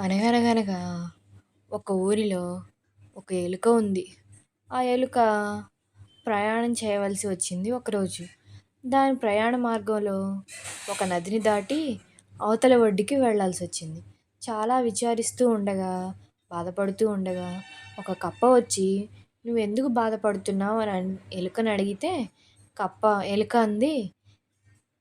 అనగనగనగా ఒక ఊరిలో ఒక ఎలుక ఉంది. ఆ ఎలుక ప్రయాణం చేయవలసి వచ్చింది ఒకరోజు. దాని ప్రయాణ మార్గంలో ఒక నదిని దాటి అవతల ఒడ్డుకి వెళ్ళాల్సి వచ్చింది. చాలా విచారిస్తూ ఉండగా బాధపడుతూ ఉండగా ఒక కప్ప వచ్చి నువ్వు ఎందుకు బాధపడుతున్నావు? అని ఎలుకని అడిగితే కప్ప ఎలుక అంది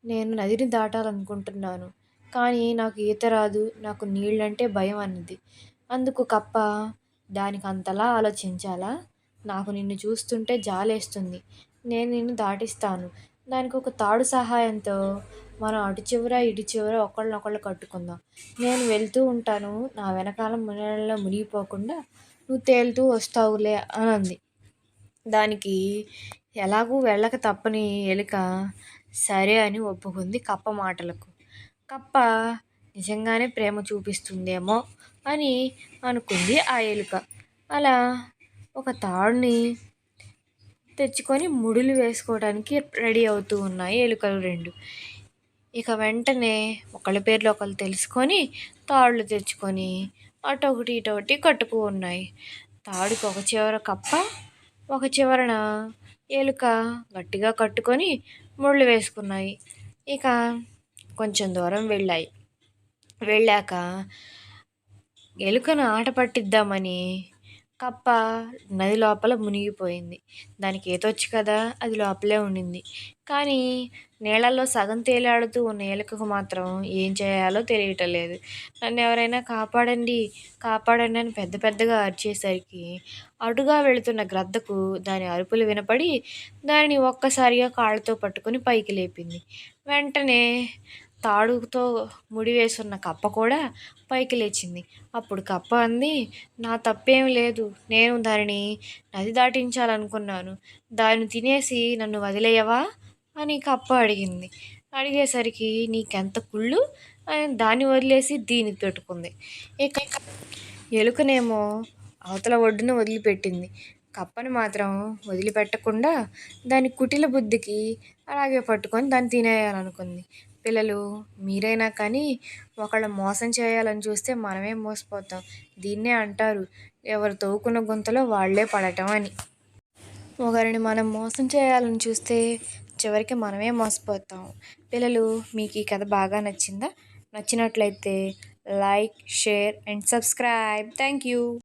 నేను నదిని దాటాలనుకుంటున్నాను. కానీ నాకు ఈత రాదు నాకు నీళ్ళంటే భయం అన్నది. అందుకు కప్ప దానికి అంతలా ఆలోచించాలా? నాకు నిన్ను చూస్తుంటే జాలేస్తుంది. నేను నిన్ను దాటిస్తాను. దానికి ఒక తాడు సహాయంతో మనం అటు చివర ఇటు చివర ఒకళ్ళనొకళ్ళు కట్టుకుందాం. నేను వెళ్తూ ఉంటాను. నా వెనకాల నీళ్ళలో మునిగిపోకుండా నువ్వు తేలుతూ వస్తావులే అని అంది దానికి ఎలాగూ వెళ్ళక తప్పని ఎలుక సరే అని ఒప్పుకుంది కప్ప మాటలకు. కప్ప నిజంగానే ప్రేమ చూపిస్తుందేమో అని అనుకుంది ఆ ఎలుక. అలా ఒక తాడుని తెచ్చుకొని ముడులు వేసుకోవడానికి రెడీ అవుతూ ఉన్నాయి ఎలుకలు రెండు. ఇక వెంటనే ఒకళ్ళ పేర్లు ఒకళ్ళు తెలుసుకొని తాళ్ళు తెచ్చుకొని అటు ఒకటి ఇటు ఒకటి కట్టుకు ఉన్నాయి. తాడుకి ఒక చివర కప్ప ఒక చివరన ఎలుక గట్టిగా కట్టుకొని ముళ్ళు వేసుకున్నాయి. ఇక కొంచెం దూరం వెళ్ళాయి. వెళ్ళాక ఎలుకను ఆట పట్టిద్దామని కప్ప నది లోపల మునిగిపోయింది. దానికి ఏతొచ్చు కదా అది లోపలే ఉండింది. కానీ నీళ్ళల్లో సగం తేలాడుతూ ఉన్న ఎలుకకు మాత్రం ఏం చేయాలో తెలియటం లేదు నన్ను ఎవరైనా కాపాడండి కాపాడండి అని పెద్ద పెద్దగా అరిచేసరికి అటుగా వెళుతున్న గ్రద్దకు దాని అరుపులు వినపడి దానిని ఒక్కసారిగా కాళ్ళతో పట్టుకొని పైకి లేపింది. వెంటనే తాడుతో ముడివేసున్న కప్ప కూడా పైకి లేచింది. అప్పుడు కప్ప అంది నా తప్పేం లేదు. నేను దానిని నది దాటించాలనుకున్నాను. దాన్ని తినేసి నన్ను వదిలేయవా? అని కప్ప అడిగింది. అడిగేసరికి నీకెంత కుళ్ళు? అని దాన్ని వదిలేసి దీన్ని పెట్టుకుంది ఇక ఎలుకనేమో అవతల ఒడ్డున వదిలిపెట్టింది. కప్పని మాత్రం వదిలిపెట్టకుండా దాని కుటిల బుద్ధికి అలాగే పట్టుకొని దాన్ని తినేయాలనుకుంది. పిల్లలు మీరైనా కానీ ఒకళ్ళ మోసం చేయాలని చూస్తే మనమే మోసపోతాం. దీన్నే అంటారు. ఎవరు తవ్వుకున్న గుంతలో వాళ్ళే పడటం అని. ఒకరిని మనం మోసం చేయాలని చూస్తే చివరికి మనమే మోసపోతాం. పిల్లలు మీకు ఈ కథ బాగా నచ్చిందా? నచ్చినట్లయితే like share and subscribe. Thank you.